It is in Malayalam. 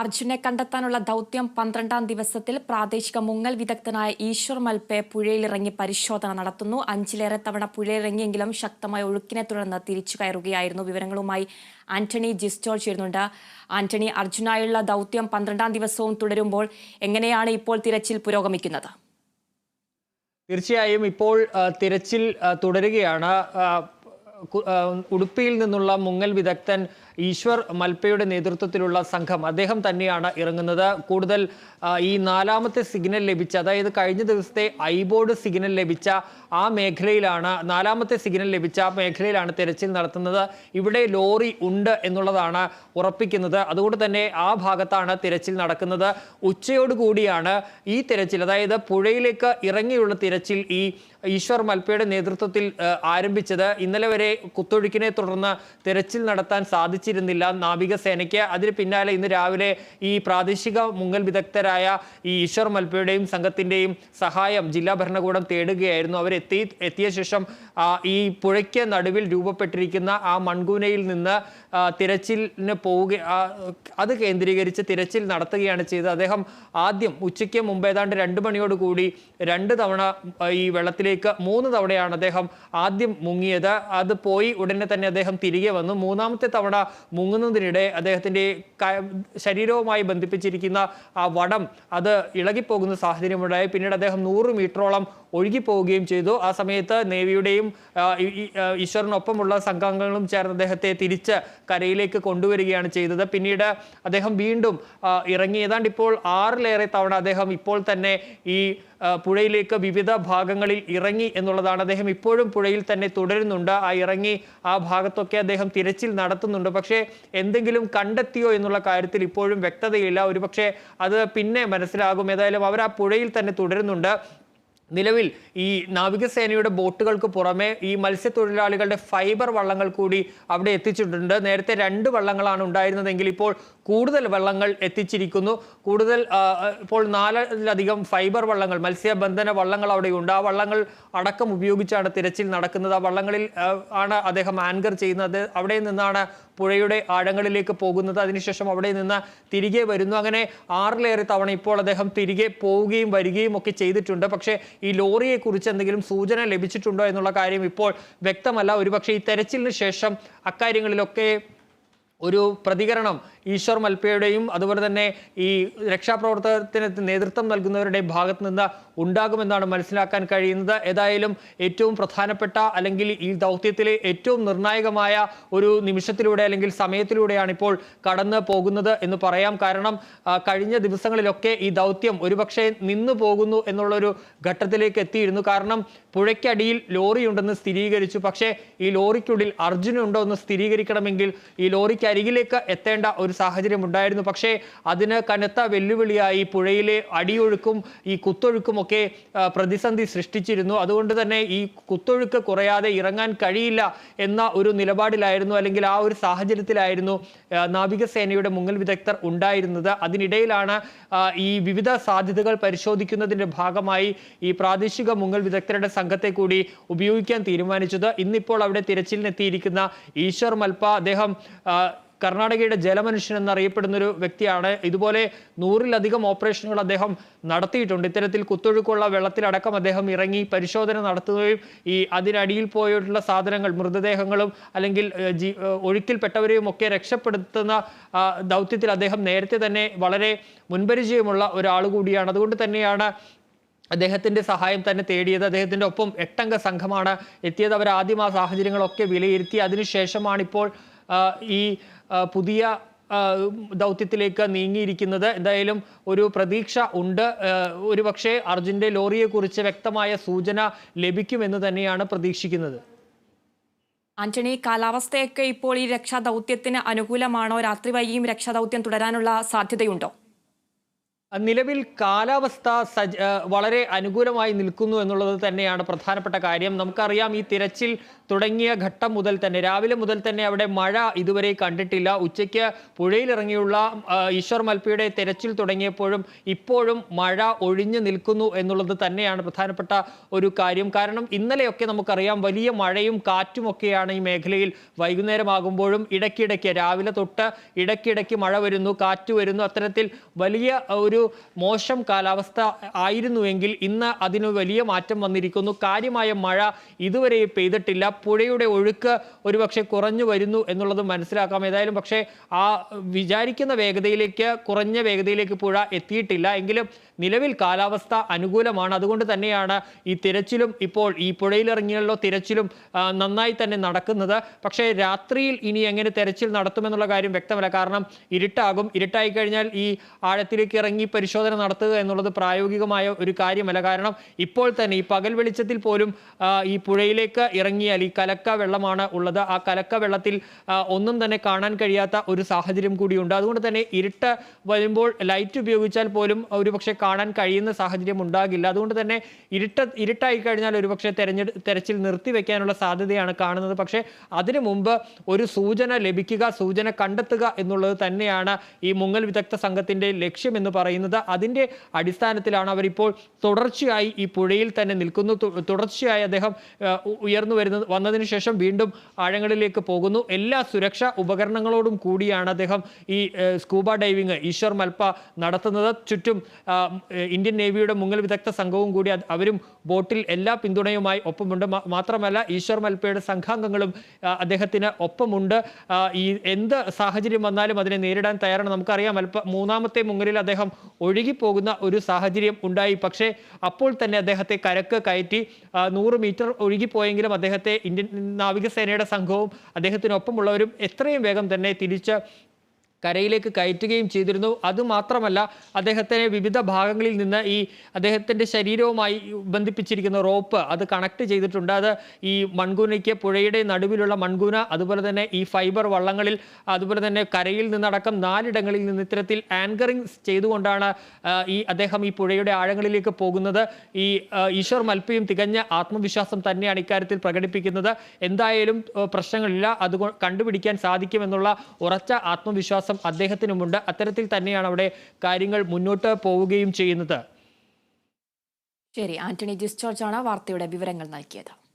അർജുനെ കണ്ടെത്താനുള്ള ദൗത്യം പന്ത്രണ്ടാം ദിവസത്തിൽ പ്രാദേശിക മുങ്ങൽ വിദഗ്ധനായ ഈശ്വർ മൽപെ പുഴയിലിറങ്ങി പരിശോധന നടത്തുന്നു. അഞ്ചിലേറെ തവണ പുഴയിലിറങ്ങിയെങ്കിലും ശക്തമായ ഒഴുക്കിനെ തുടർന്ന് തിരിച്ചു കയറുകയായിരുന്നു. വിവരങ്ങളുമായി ആന്റണി ജിസ്റ്റോൾ ചേരുന്നുണ്ട്. ആന്റണി അർജുനായുള്ള ദൗത്യം പന്ത്രണ്ടാം ദിവസവും തുടരുമ്പോൾ എങ്ങനെയാണ് ഇപ്പോൾ തിരച്ചിൽ പുരോഗമിക്കുന്നത്? തീർച്ചയായും ഇപ്പോൾ തിരച്ചിൽ തുടരുകയാണ്. ഉടുപ്പിയിൽ നിന്നുള്ള മുങ്ങൽ വിദഗ്ധൻ ഈശ്വർ മൽപ്പയുടെ നേതൃത്വത്തിലുള്ള സംഘം അദ്ദേഹം തന്നെയാണ് ഇറങ്ങുന്നത്. കൂടുതൽ ഈ നാലാമത്തെ സിഗ്നൽ ലഭിച്ച അതായത് കഴിഞ്ഞ ദിവസത്തെ ഐബോർഡ് സിഗ്നൽ ലഭിച്ച ആ മേഖലയിലാണ് നാലാമത്തെ സിഗ്നൽ ലഭിച്ച ആ മേഖലയിലാണ് തെരച്ചിൽ നടത്തുന്നത്. ഇവിടെ ലോറി ഉണ്ട് എന്നുള്ളതാണ് ഉറപ്പിക്കുന്നത്. അതുകൊണ്ട് തന്നെ ആ ഭാഗത്താണ് തിരച്ചിൽ നടക്കുന്നത്. ഉച്ചയോടുകൂടിയാണ് ഈ തിരച്ചിൽ അതായത് പുഴയിലേക്ക് ഇറങ്ങിയുള്ള തിരച്ചിൽ ഈ ഈശ്വർ മൽപ്പയുടെ നേതൃത്വത്തിൽ ആരംഭിച്ചത്. ഇന്നലെ വരെ കുത്തൊഴുക്കിനെ തുടർന്ന് തിരച്ചിൽ നടത്താൻ സാധിച്ചിരുന്നില്ല നാവികസേനയ്ക്ക് അതിന് പിന്നാലെ ഇന്ന് രാവിലെ ഈ പ്രാദേശിക മുങ്ങൽ വിദഗ്ധരായ ഈ ഈശ്വർ മൽപ്പയുടെയും സംഘത്തിന്റെയും സഹായം ജില്ലാ ഭരണകൂടം തേടുകയായിരുന്നു. അവരെത്തി എത്തിയ ശേഷം ഈ പുഴയ്ക്ക് നടുവിൽ രൂപപ്പെട്ടിരിക്കുന്ന ആ മൺകൂനയിൽ നിന്ന് തിരച്ചിലിന് പോവുക അത് കേന്ദ്രീകരിച്ച് തിരച്ചിൽ നടത്തുകയാണ് ചെയ്തത്. അദ്ദേഹം ആദ്യം ഉച്ചയ്ക്ക് മുമ്പ് ഏതാണ്ട് രണ്ട് മണിയോടുകൂടി രണ്ട് തവണ ഈ വെള്ളത്തിലേക്ക് മൂന്ന് തവണയാണ് അദ്ദേഹം ആദ്യം മുങ്ങിയത്. അത് പോയി ഉടനെ തന്നെ അദ്ദേഹം തിരികെ വന്നു. മൂന്നാമത്തെ തവണ മുങ്ങുന്നതിനിടെ അദ്ദേഹത്തിന്റെ ശരീരവുമായി ബന്ധിപ്പിച്ചിരിക്കുന്ന ആ വടം അത് ഇളകിപ്പോകുന്ന സാഹചര്യമുണ്ടായി. പിന്നീട് അദ്ദേഹം നൂറ് മീറ്ററോളം ഒഴുകിപ്പോവുകയും ചെയ്തു. ആ സമയത്ത് നേവിയുടെയും ഈശ്വറിനൊപ്പമുള്ള സംഘാംഗങ്ങളും ചേർന്ന് അദ്ദേഹത്തെ തിരിച്ച് കരയിലേക്ക് കൊണ്ടുവരികയാണ് ചെയ്തത്. പിന്നീട് അദ്ദേഹം വീണ്ടും ഇറങ്ങി. ഏതാണ്ട് ഇപ്പോൾ ആറിലേറെ തവണ അദ്ദേഹം ഇപ്പോൾ തന്നെ ഈ പുഴയിലേക്ക് വിവിധ ഭാഗങ്ങളിൽ ഇറങ്ങി എന്നുള്ളതാണ്. അദ്ദേഹം ഇപ്പോഴും പുഴയിൽ തന്നെ തുടരുന്നുണ്ട്. ആ ഇറങ്ങി ആ ഭാഗത്തൊക്കെ അദ്ദേഹം തിരച്ചിൽ നടത്തുന്നുണ്ട്. പക്ഷേ എന്തെങ്കിലും കണ്ടെത്തിയോ എന്നുള്ള കാര്യത്തിൽ ഇപ്പോഴും വ്യക്തതയില്ല. ഒരുപക്ഷെ അത് പിന്നെ മനസ്സിലാകും. ഏതായാലും അവർ ആ പുഴയിൽ തന്നെ തുടരുന്നുണ്ട്. നിലവിൽ ഈ നാവികസേനയുടെ ബോട്ടുകൾക്ക് പുറമെ ഈ മത്സ്യത്തൊഴിലാളികളുടെ ഫൈബർ വള്ളങ്ങൾ കൂടി അവിടെ എത്തിച്ചിട്ടുണ്ട്. നേരത്തെ രണ്ട് വള്ളങ്ങളാണ് ഉണ്ടായിരുന്നതെങ്കിൽ ഇപ്പോൾ കൂടുതൽ വള്ളങ്ങൾ എത്തിച്ചിരിക്കുന്നു. കൂടുതൽ ഇപ്പോൾ നാലിലധികം ഫൈബർ വള്ളങ്ങൾ മത്സ്യബന്ധന വള്ളങ്ങൾ അവിടെയുണ്ട്. ആ വള്ളങ്ങൾ അടക്കം ഉപയോഗിച്ചാണ് തിരച്ചിൽ നടക്കുന്നത്. ആ വള്ളങ്ങളിൽ ആണ് അദ്ദേഹം ആങ്കർ ചെയ്യുന്നത്. അവിടെ നിന്നാണ് പുഴയുടെ ആഴങ്ങളിലേക്ക് പോകുന്നത്. അതിനുശേഷം അവിടെ നിന്ന് തിരികെ വരുന്നു. അങ്ങനെ ആറിലേറെ തവണ ഇപ്പോൾ അദ്ദേഹം തിരികെ പോവുകയും വരികയും ഒക്കെ ചെയ്തിട്ടുണ്ട്. പക്ഷേ ഈ ലോറിയെ കുറിച്ച് എന്തെങ്കിലും സൂചന ലഭിച്ചിട്ടുണ്ടോ എന്നുള്ള കാര്യം ഇപ്പോൾ വ്യക്തമല്ല. ഒരുപക്ഷെ ഈ തെരച്ചിലിന് ശേഷം അക്കാര്യങ്ങളിലൊക്കെ ഒരു പ്രതികരണം ഈശ്വർ മൽപ്പയുടെയും അതുപോലെ തന്നെ ഈ രക്ഷാപ്രവർത്തനത്തിന് നേതൃത്വം നൽകുന്നവരുടെയും ഭാഗത്ത് നിന്ന് ഉണ്ടാകുമെന്നാണ് മനസ്സിലാക്കാൻ കഴിയുന്നത്. ഏതായാലും ഏറ്റവും പ്രധാനപ്പെട്ട അല്ലെങ്കിൽ ഈ ദൗത്യത്തിലെ ഏറ്റവും നിർണായകമായ ഒരു നിമിഷത്തിലൂടെ അല്ലെങ്കിൽ സമയത്തിലൂടെയാണ് ഇപ്പോൾ കടന്നു പോകുന്നത് എന്ന് പറയാം. കാരണം കഴിഞ്ഞ ദിവസങ്ങളിലൊക്കെ ഈ ദൗത്യം ഒരുപക്ഷെ നിന്നു പോകുന്നു എന്നുള്ളൊരു ഘട്ടത്തിലേക്ക് എത്തിയിരുന്നു. കാരണം പുഴയ്ക്കടിയിൽ ലോറിയുണ്ടെന്ന് സ്ഥിരീകരിച്ചു. പക്ഷേ ഈ ലോറിക്കുള്ളിൽ അർജുനുണ്ടോ എന്ന് സ്ഥിരീകരിക്കണമെങ്കിൽ ഈ ലോറിക്ക് അരികിലേക്ക് എത്തേണ്ട ഒരു സാഹചര്യം ഉണ്ടായിരുന്നു. പക്ഷേ അതിന് കനത്ത വെല്ലുവിളിയായി പുഴയിലെ അടിയൊഴുക്കും ഈ കുത്തൊഴുക്കും ഒക്കെ പ്രതിസന്ധി സൃഷ്ടിച്ചിരുന്നു. അതുകൊണ്ട് തന്നെ ഈ കുത്തൊഴുക്ക് കുറയാതെ ഇറങ്ങാൻ കഴിയില്ല എന്ന ഒരു നിലപാടിലായിരുന്നു. അല്ലെങ്കിൽ ആ ഒരു സാഹചര്യത്തിലായിരുന്നു നാവികസേനയുടെ മുങ്ങൽ വിദഗ്ധർ ഉണ്ടായിരുന്നത്. അതിനിടയിലാണ് ഈ വിവിധ സാധ്യതകൾ പരിശോധിക്കുന്നതിന്റെ ഭാഗമായി ഈ പ്രാദേശിക മുങ്ങൽ വിദഗ്ധരുടെ സംഘത്തെ കൂടി ഉപയോഗിക്കാൻ തീരുമാനിച്ചത്. ഇന്നിപ്പോൾ അവിടെ തിരച്ചിലിനെത്തിയിരിക്കുന്ന ഈശ്വർ മൽപ്പ അദ്ദേഹം കർണാടകയുടെ ജലമനുഷ്യൻ എന്നറിയപ്പെടുന്ന ഒരു വ്യക്തിയാണ്. ഇതുപോലെ നൂറിലധികം ഓപ്പറേഷനുകൾ അദ്ദേഹം നടത്തിയിട്ടുണ്ട്. ഇത്തരത്തിൽ കുത്തൊഴുക്കുള്ള വെള്ളത്തിലടക്കം അദ്ദേഹം ഇറങ്ങി പരിശോധന നടത്തുകയും ഈ അതിനടിയിൽ പോയിട്ടുള്ള സാധനങ്ങൾ മൃതദേഹങ്ങളും അല്ലെങ്കിൽ ജീ ഒഴുക്കിൽപ്പെട്ടവരെയും ഒക്കെ രക്ഷപ്പെടുത്തുന്ന ദൗത്യത്തിൽ അദ്ദേഹം നേരത്തെ തന്നെ വളരെ മുൻപരിചയമുള്ള ഒരാൾ കൂടിയാണ്. അതുകൊണ്ട് തന്നെയാണ് അദ്ദേഹത്തിന്റെ സഹായം തന്നെ തേടിയത്. അദ്ദേഹത്തിന്റെ ഒപ്പം എട്ടംഗ സംഘമാണ് എത്തിയത്. അവർ ആദ്യം ആ സാഹചര്യങ്ങളൊക്കെ വിലയിരുത്തി. അതിനുശേഷമാണ് ഇപ്പോൾ ഈ പുതിയ ദൗത്യത്തിലേക്ക് നീങ്ങിയിരിക്കുന്നത്. എന്തായാലും ഒരു പ്രതീക്ഷ ഉണ്ട്. ഒരു പക്ഷേ അർജുന്റെ ലോറിയെക്കുറിച്ച് വ്യക്തമായ സൂചന ലഭിക്കുമെന്ന് തന്നെയാണ് പ്രതീക്ഷിക്കുന്നത്. ആന്റണി കാലാവസ്ഥയൊക്കെ ഇപ്പോൾ ഈ രക്ഷാദൗത്യത്തിന് അനുകൂലമാണോ? രാത്രി വൈകിയും രക്ഷാദൗത്യം തുടരാനുള്ള സാധ്യതയുണ്ടോ? നിലവിൽ കാലാവസ്ഥ സജ വളരെ അനുകൂലമായി നിൽക്കുന്നു എന്നുള്ളത് തന്നെയാണ് പ്രധാനപ്പെട്ട കാര്യം. നമുക്കറിയാം ഈ തിരച്ചിൽ തുടങ്ങിയ ഘട്ടം മുതൽ തന്നെ രാവിലെ മുതൽ തന്നെ അവിടെ മഴ ഇതുവരെ കണ്ടിട്ടില്ല. ഉച്ചയ്ക്ക് പുഴയിലിറങ്ങിയുള്ള ഈശ്വർ മൽപ്പിയുടെ തിരച്ചിൽ തുടങ്ങിയപ്പോഴും ഇപ്പോഴും മഴ ഒഴിഞ്ഞു നിൽക്കുന്നു എന്നുള്ളത് തന്നെയാണ് പ്രധാനപ്പെട്ട ഒരു കാര്യം. കാരണം ഇന്നലെയൊക്കെ നമുക്കറിയാം വലിയ മഴയും കാറ്റുമൊക്കെയാണ് ഈ മേഖലയിൽ വൈകുന്നേരമാകുമ്പോഴും ഇടയ്ക്കിടയ്ക്ക് രാവിലെ തൊട്ട് ഇടയ്ക്കിടയ്ക്ക് മഴ വരുന്നു കാറ്റ് വരുന്നു. അത്തരത്തിൽ വലിയ ഒരു മോശം കാലാവസ്ഥ ആയിരുന്നുവെങ്കിൽ ഇന്ന് അതിന് വലിയ മാറ്റം വന്നിരിക്കുന്നു. കാര്യമായ മഴ ഇതുവരെ പെയ്തിട്ടില്ല. പുഴയുടെ ഒഴുക്ക് ഒരുപക്ഷെ കുറഞ്ഞു വരുന്നു എന്നുള്ളത് മനസ്സിലാക്കാം. ഏതായാലും പക്ഷേ ആ വിചാരിക്കുന്ന വേഗതയിലേക്ക് കുറഞ്ഞ വേഗതയിലേക്ക് പുഴ എത്തിയിട്ടില്ല. എങ്കിലും നിലവിൽ കാലാവസ്ഥ അനുകൂലമാണ്. അതുകൊണ്ട് തന്നെയാണ് ഈ തിരച്ചിലും ഇപ്പോൾ ഈ പുഴയിലിറങ്ങിയുള്ള തിരച്ചിലും നന്നായി തന്നെ നടക്കുന്നത്. പക്ഷേ രാത്രിയിൽ ഇനി എങ്ങനെ തെരച്ചിൽ നടത്തുമെന്നുള്ള കാര്യം വ്യക്തമല്ല. കാരണം ഇരുട്ടാകും. ഇരുട്ടായി കഴിഞ്ഞാൽ ഈ ആഴത്തിലേക്ക് ഇറങ്ങി പരിശോധന നടത്തുക എന്നുള്ളത് പ്രായോഗികമായ ഒരു കാര്യമല്ല. കാരണം ഇപ്പോൾ തന്നെ ഈ പകൽ വെളിച്ചത്തിൽ പോലും ഈ പുഴയിലേക്ക് ഇറങ്ങിയാൽ ഈ കലക്ക വെള്ളമാണ് ഉള്ളത്. ആ കലക്ക വെള്ളത്തിൽ ഒന്നും തന്നെ കാണാൻ കഴിയാത്ത ഒരു സാഹചര്യം കൂടിയുണ്ട്. അതുകൊണ്ട് തന്നെ ഇരുട്ട് വരുമ്പോൾ ലൈറ്റ് ഉപയോഗിച്ചാൽ പോലും ഒരുപക്ഷെ കാണാൻ കഴിയുന്ന സാഹചര്യം ഉണ്ടാകില്ല. അതുകൊണ്ട് തന്നെ ഇരുട്ട ഇരുട്ടായി കഴിഞ്ഞാൽ ഒരുപക്ഷെ തെരഞ്ഞെടു തെരച്ചിൽ നിർത്തിവെക്കാനുള്ള സാധ്യതയാണ് കാണുന്നത്. പക്ഷേ അതിനു മുമ്പ് ഒരു സൂചന ലഭിക്കുക സൂചന കണ്ടെത്തുക എന്നുള്ളത് തന്നെയാണ് ഈ മുങ്ങൽ വിദഗ്ധ സംഘത്തിന്റെ ലക്ഷ്യമെന്ന് പറയുന്നത്. അതിന്റെ അടിസ്ഥാനത്തിലാണ് അവരിപ്പോൾ തുടർച്ചയായി ഈ പുഴയിൽ തന്നെ നിൽക്കുന്നു. തുടർച്ചയായി അദ്ദേഹം ഉയർന്നു വരുന്നത് വന്നതിന് ശേഷം വീണ്ടും ആഴങ്ങളിലേക്ക് പോകുന്നു. എല്ലാ സുരക്ഷാ ഉപകരണങ്ങളോടും കൂടിയാണ് അദ്ദേഹം ഈ സ്കൂബ ഡൈവിങ് ഈശ്വർ മൽപ്പ നടത്തുന്നത്. ചുറ്റും ഇന്ത്യൻ നേവിയുടെ മുങ്ങൽ വിദഗ്ധ സംഘവും കൂടി അവരും ബോട്ടിൽ എല്ലാ പിന്തുണയുമായി ഒപ്പമുണ്ട്. മാത്രമല്ല ഈശ്വർ മൽപ്പയുടെ സംഘാംഗങ്ങളും അദ്ദേഹത്തിന് ഒപ്പമുണ്ട്. ഈ എന്ത് സാഹചര്യം വന്നാലും അതിനെ നേരിടാൻ തയ്യാറാണ്. നമുക്കറിയാം അല്പ മൂന്നാമത്തെ മുങ്ങലിൽ അദ്ദേഹം ഒഴുകിപ്പോകുന്ന ഒരു സാഹചര്യം ഉണ്ടായി. പക്ഷേ അപ്പോൾ തന്നെ അദ്ദേഹത്തെ കരക്ക് കയറ്റി നൂറ് മീറ്റർ ഒഴുകിപ്പോയെങ്കിലും അദ്ദേഹത്തെ ഇന്ത്യൻ നാവികസേനയുടെ സംഘവും അദ്ദേഹത്തിനൊപ്പമുള്ളവരും എത്രയും വേഗം തന്നെ തിരിച്ച് കരയിലേക്ക് കയറ്റുകയും ചെയ്തിരുന്നു. അതുമാത്രമല്ല അദ്ദേഹത്തിന് വിവിധ ഭാഗങ്ങളിൽ നിന്ന് ഈ അദ്ദേഹത്തിന്റെ ശരീരവുമായി ബന്ധിപ്പിച്ചിരിക്കുന്ന റോപ്പ് അത് കണക്ട് ചെയ്തിട്ടുണ്ട്. അത് ഈ മൺകൂനയ്ക്ക് പുഴയുടെ നടുവിലുള്ള മൺകൂന അതുപോലെ തന്നെ ഈ ഫൈബർ വള്ളങ്ങളിൽ അതുപോലെ തന്നെ കരയിൽ നിന്നടക്കം നാലിടങ്ങളിൽ നിന്ന് ഇത്തരത്തിൽ ആങ്കറിങ് ചെയ്തുകൊണ്ടാണ് ഈ അദ്ദേഹം ഈ പുഴയുടെ ആഴങ്ങളിലേക്ക് പോകുന്നത്. ഈ ഈശ്വർ മൽപ്പയും തികഞ്ഞ ആത്മവിശ്വാസം തന്നെയാണ് ഇക്കാര്യത്തിൽ പ്രകടിപ്പിക്കുന്നത്. എന്തായാലും പ്രശ്നങ്ങളില്ല. അത് കണ്ടുപിടിക്കാൻ സാധിക്കുമെന്നുള്ള ഉറച്ച ആത്മവിശ്വാസം അദ്ദേഹത്തിനുമുണ്ട്. അത്തരത്തിൽ തന്നെയാണ് അവിടെ കാര്യങ്ങൾ മുന്നോട്ട് പോവുകയും ചെയ്യുന്നത്. ശരി ആന്റണി ജിസ് ജോർജാണ് വാർത്തയുടെ വിവരങ്ങൾ നൽകിയത്.